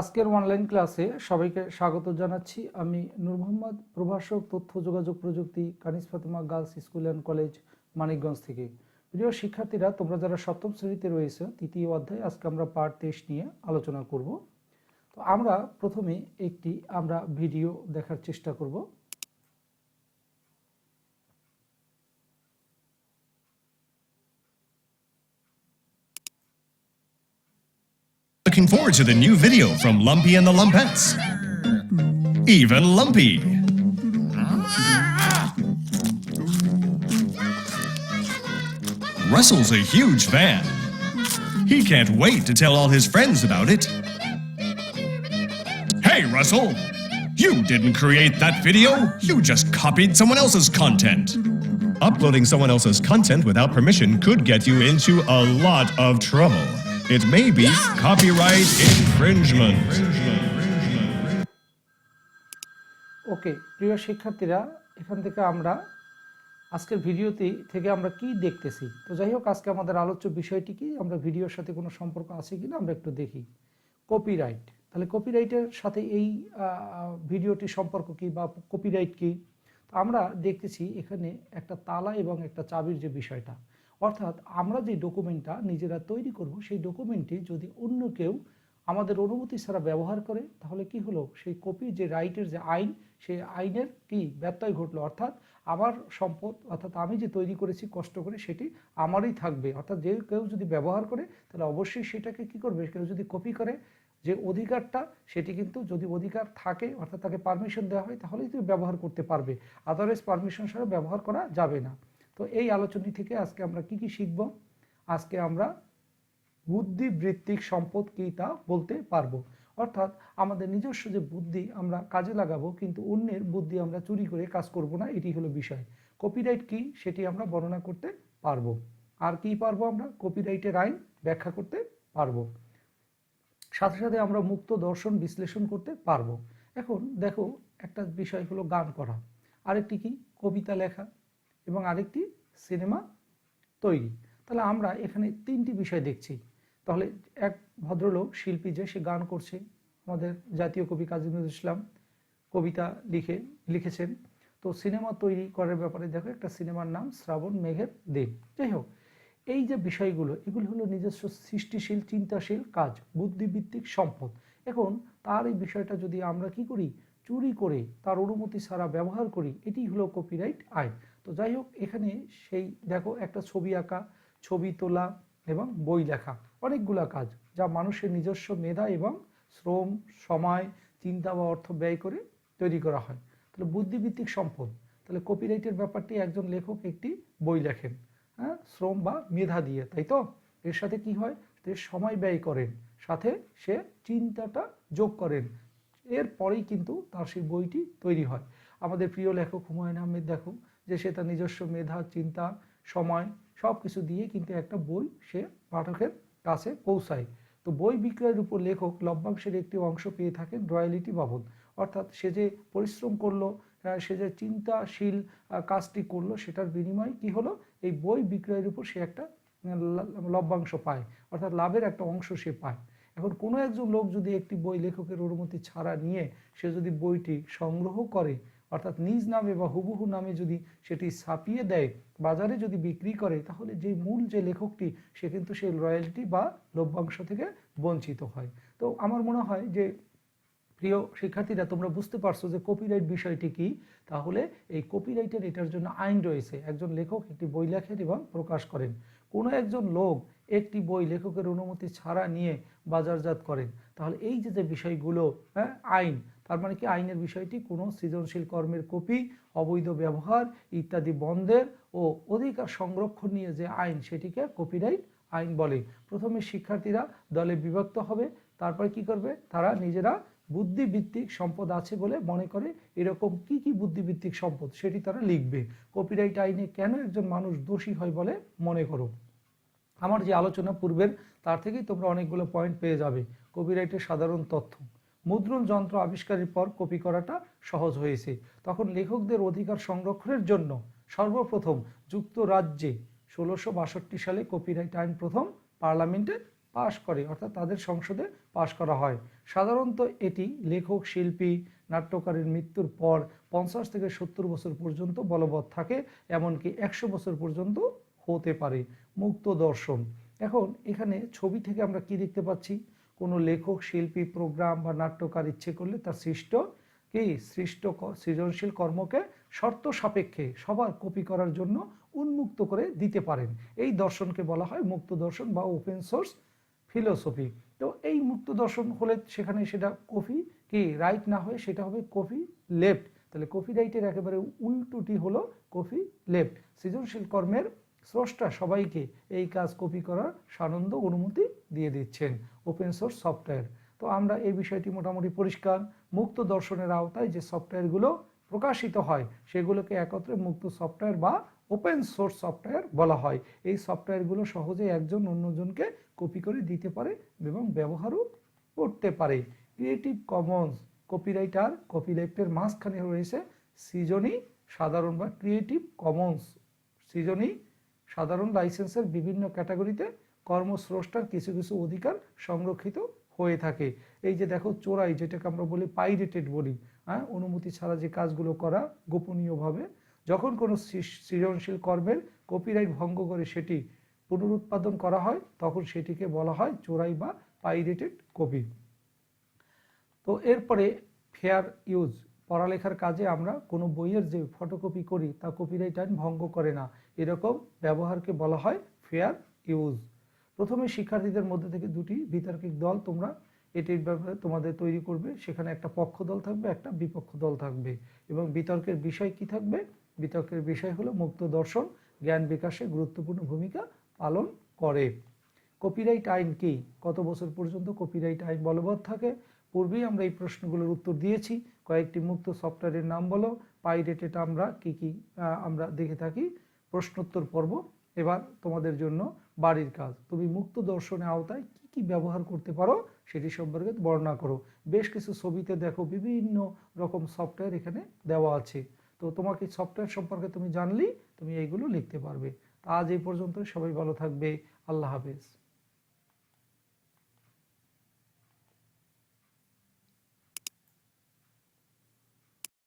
আজকের অনলাইন ক্লাসে সবাইকে স্বাগত জানাচ্ছি। আমি নূর মোহাম্মদ, প্রভাষক তথ্য যোগাযোগ প্রযুক্তি, Kanis Fatema girls school and college Manikganj থেকে। প্রিয় শিক্ষার্থীরা, তোমরা যারা সপ্তম শ্রেণীতে রয়েছে, তৃতীয় অধ্যায়, আজকে আমরা পার্ট তেইশ নিয়ে আলোচনা করব। তো আমরা প্রথমে একটি আমরা ভিডিও দেখার চেষ্টা করব। Looking forward to the new video from Lumpy and the Lumpettes. Even Lumpy. Russell's a huge fan. He can't wait to tell all his friends about it. Hey, Russell! You didn't create that video, you just copied someone else's content. Uploading someone else's content without permission could get you into a lot of trouble. It may be yeah. copyright infringement. ওকে প্রিয় শিক্ষার্থীরা এখান থেকে আমরা আজকের ভিডিওতে থেকে আমরা কি দেখতেছি তো যাই হোক আজকে আমাদের আলোচ্য বিষয়টি কি আমরা ভিডিওর সাথে কোনো সম্পর্ক আছে কিনা আমরা একটু দেখি কপিরাইট তাহলে কপিরাইটের সাথে এই আহ, ভিডিওটি সম্পর্ক কি বা কপিরাইট কি আমরা দেখতেছি এখানে একটা তালা এবং একটা চাবির যে বিষয়টা অর্থাৎ আমরা যে ডকুমেন্টটা নিজেরা তৈরি করব, সেই ডকুমেন্টটি যদি অন্য কেউ আমাদের অনুমতি ছাড়া ব্যবহার করে, তাহলে কি হলো? সেই কপি, যে রাইটের যে আইন, সেই আইনের কি ব্যত্যয় ঘটলো? অর্থাৎ আমার সম্পদ, অর্থাৎ আমি যে তৈরি করেছি কষ্ট করে, সেটি আমারই থাকবে। অর্থাৎ যে কেউ যদি ব্যবহার করে, তাহলে অবশ্যই সেটাকে কি করবে? কেউ যদি কপি করে, যে অধিকারটা, সেটি কিন্তু যদি অধিকার থাকে, অর্থাৎ তাকে পারমিশন দেওয়া হয়, তাহলেই তুমি ব্যবহার করতে পারবে। আদারওয়াইজ পারমিশন ছাড়া ব্যবহার করা যাবে না। তো এই আলোচনা থেকে আজকে আমরা কি কি শিখব? আজকে আমরা বুদ্ধিবৃত্তিক সম্পদ কি তা বলতে পারব। অর্থাৎ আমাদের নিজস্ব যে বুদ্ধি আমরা কাজে লাগাবো, কিন্তু অন্যের বুদ্ধি আমরা চুরি করে কাজ করব না, এটি হলো বিষয়। কপিরাইট কি সেটি আমরা বর্ণনা করতে পারব। আর কি পারব আমরা? কপিরাইটের আইন ব্যাখ্যা করতে পারব। সাথে সাথে আমরা মুক্ত দর্শন বিশ্লেষণ করতে পারব। এখন দেখো, একটা বিষয় হলো গান করা। আরেকটি কি? কবিতা লেখা। এবং আরেকটি সিনেমা তৈরি। তাহলে আমরা এখানে তিনটি বিষয় দেখছি। তাহলে এক ভদ্রলোক শিল্পী যে, সে গান করছে। আমাদের জাতীয় কবি কাজী নজরুল ইসলাম কবিতা লিখে, লিখেছেন। তো সিনেমা তৈরি করার ব্যাপারে দেখো, একটা সিনেমার নাম শ্রাবণ মেঘের দিন যাই হোক, এই যে বিষয়গুলো, এগুলো হলো নিজস্ব সৃষ্টিশীল, চিন্তাশীল কাজ বুদ্ধিভিত্তিক সম্পদ। এখন তার এই বিষয়টা যদি আমরা কি করি চুরি করে তার অনুমতি ছাড়া ব্যবহার করি এটি হলো কপিরাইট আইন। তো যাই হোক, এখানে সেই দেখো একটা ছবি আঁকা, ছবি তোলা এবং বই লেখা, অনেকগুলা কাজ যা মানুষের নিজস্ব মেধা এবং শ্রম, সময়, চিন্তা বা অর্থ ব্যয় করে তৈরি করা হয়। তাহলে বুদ্ধিভিত্তিক সম্পদ, তাহলে কপিরাইটের ব্যাপারটি একজন লেখক একটি বই লেখেন হ্যাঁ? শ্রম বা মেধা দিয়ে, তাই তো? এর সাথে কি হয়? সে সময় ব্যয় করেন, সাথে সে চিন্তাটা যোগ করেন। এরপরেই কিন্তু তার সেই বইটি তৈরি হয়। আমাদের প্রিয় লেখক হুমায়ুন আহমেদ দেখো যে সে তার নিজস্ব মেধা, চিন্তা, সময় সব কিছু দিয়ে কিন্তু একটা বই সে পাঠকের কাছে পৌঁছায়। তো বই বিক্রয়ের উপর লেখক লভ্যাংশের একটি অংশ পেয়ে থাকেন রয়্যালিটি বাবদ অর্থাৎ সে যে পরিশ্রম করল সে যে চিন্তাশীল কাজটি করল, সেটার বিনিময়ে কি হলো? এই বই বিক্রয়ের উপর সে একটা লভ্যাংশ পায়। অর্থাৎ লাভের একটা অংশ সে পায়। এখন কোনো একজন লোক যদি একটি বই লেখকের অনুমতি ছাড়া নিয়ে সে যদি বইটি সংগ্রহ করে, অর্থাৎ নিজ নামে বা হুবহু নামে যদি সেটি ছাপিয়ে দেয়, বাজারে যদি বিক্রি করে, তাহলে যে মূল যে লেখকটি, সে কিন্তু সেই রয়্যালটি বা লভ্যাংশ থেকে বঞ্চিত হয়। তো আমার মনে হয় যে, প্রিয় শিক্ষার্থীরা, তোমরা বুঝতে পারছ যে কপিরাইট বিষয়টি কি? তাহলে এই কপিরাইটের এটার জন্য আইন রয়েছে। একজন লেখক একটি বই লেখেন এবং প্রকাশ করেন। কোনো একজন লোক একটি বই লেখকের অনুমতি ছাড়া নিয়ে বাজারজাত করেন। তাহলে এই যে যে বিষয়গুলো হ্যাঁ আইন, তার মানে কি আইনের বিষয়টি কোনো সৃজনশীল কর্মের কপি, অবৈধ ব্যবহার ইত্যাদি বন্ধের ও অধিকার সংরক্ষণ নিয়ে যে আইন সেটিকে কপিরাইট আইন বলে। প্রথমে শিক্ষার্থীরা দলে বিভক্ত হবে, তারপরে কি করবে? তারা নিজেরা বুদ্ধিভিত্তিক সম্পদ আছে বলে মনে করে এরকম কি কি বুদ্ধিভিত্তিক সম্পদ সেটি তারা লিখবে। কপিরাইট আইনে কেন একজন মানুষ দোষী হয় বলে মনে করো? আমার যে আলোচনা পূর্বের, তার থেকেই তোমরা অনেকগুলো পয়েন্ট পেয়ে যাবে। কপিরাইটের সাধারণ তথ্য। মুদ্রণ যন্ত্র আবিষ্কারের পর কপি করাটা সহজ হয়েছে। তখন লেখকদের অধিকার সংরক্ষণের জন্য সর্বপ্রথম যুক্তরাজ্যে ষোলোশো বাষট্টি সালে কপিরাইট আইন প্রথম পার্লামেন্টে পাশ করে, অর্থাৎ তাদের সংসদে পাশ করা হয়। সাধারণত এটি লেখক, শিল্পী, নাট্যকারের মৃত্যুর পর পঞ্চাশ থেকে সত্তর বছর পর্যন্ত বলবৎ থাকে, এমনকি একশো বছর পর্যন্ত হতে পারে। মুক্ত দর্শন। এখন এখানে ছবি থেকে আমরা কি দেখতে পাচ্ছি? কোনো লেখক, শিল্পী, প্রোগ্রাম বা নাট্যকার ইচ্ছে করলে তার সৃষ্ট কি? সৃষ্ট সৃজনশীল কর্মকে শর্ত সাপেক্ষে সবার কপি করার জন্য উন্মুক্ত করে দিতে পারেন। এই দর্শনকে বলা হয় মুক্ত দর্শন বা ওপেন সোর্স ফিলোসফি তো এই মুক্ত দর্শন হলে সেখানে সেটা কপি কি? রাইট না হয়ে সেটা হবে কপি লেফট তাহলে কপি রাইটের একেবারে উল্টোটি হলো কপি লেফট সৃজনশীল কর্মের স্রষ্টা সবাইকে এই কাজ কপি করার সানন্দ অনুমতি দিয়ে দিচ্ছেন ওপেন সোর্স সফটওয়্যার তো আমরা এই বিষয়টি মোটামুটি পরিষ্কার, মুক্ত দর্শনের আওতায় যে সফটওয়্যারগুলো প্রকাশিত হয়, সেগুলোকে একত্রে মুক্ত সফটওয়্যার বা ওপেন সোর্স সফটওয়্যার বলা হয়। এই সফটওয়্যারগুলো সহজে একজন অন্যজনকে কপি করে দিতে পারে এবং ব্যবহারও করতে পারে। ক্রিয়েটিভ কমন্স কপিরাইট আর কপিরাইটের মাঝখানে রয়েছে সৃজনী সাধারণ বা ক্রিয়েটিভ কমন্স সৃজনী সাধারণ লাইসেন্সের বিভিন্ন ক্যাটাগরিতে কর্মস্রষ্টার কিছু কিছু অধিকার সংরক্ষিত হয়ে থাকে। এই যে দেখো চোরাই, যেটাকে আমরা বলি পাইরেটেড বলি হ্যাঁ? অনুমতি ছাড়া যে কাজগুলো করা গোপনীয়ভাবে, যখন কোনো সৃজনশীল কর্মের কপিরাইট ভঙ্গ করে সেটি পুনরুৎপাদন করা হয়, তখন সেটিকে বলা হয় চোরাই বা পাইরেটেড কপি তো এরপরে ফেয়ার ইউজ পড়ালেখার কাজে আমরা কোনো বইয়ের যে ফটোকপি করি, তা কপিরাইট আইন ভঙ্গ করে না। এরকম ব্যবহারকে বলা হয় ফেয়ার ইউজ প্রথমে শিক্ষার্থীদের মধ্যে থেকে দুটি বিতার্কিক দল তোমরা এটির ব্যাপারে তোমাদের তৈরি করবে। সেখানে একটা পক্ষ দল থাকবে, একটা বিপক্ষ দল থাকবে। এবং বিতর্কের বিষয় কি থাকবে? বিতর্কের বিষয় হলো মুক্ত দর্শন, জ্ঞান বিকাশে গুরুত্বপূর্ণ ভূমিকা পালন করে। কপিরাইট আইন কি? কত বছর পর্যন্ত কপিরাইট আইন বলবৎ থাকে? পূর্বেই আমরা এই প্রশ্নগুলোর উত্তর দিয়েছি। কয়েকটি মুক্ত সফটওয়্যারের নাম বলো, পাইরেটেড আমরা কি কি আমরা দেখে থাকি। প্রশ্নোত্তর পর্ব, এবার তোমাদের জন্য বাড়ির কাজ। তুমি মুক্ত দর্শনের আওতায় কি কি ব্যবহার করতে পারো সেটি সম্পর্কে বর্ণনা করো। বেশ কিছু ছবিতে দেখো বিভিন্ন রকম সফটওয়্যার এখানে দেওয়া আছে। তো তোমাকে সফটওয়্যার সম্পর্কে তুমি জানলেই তুমি এইগুলো লিখতে পারবে। আজ এই পর্যন্ত সবাই ভালো থাকবে। আল্লাহ হাফেজ।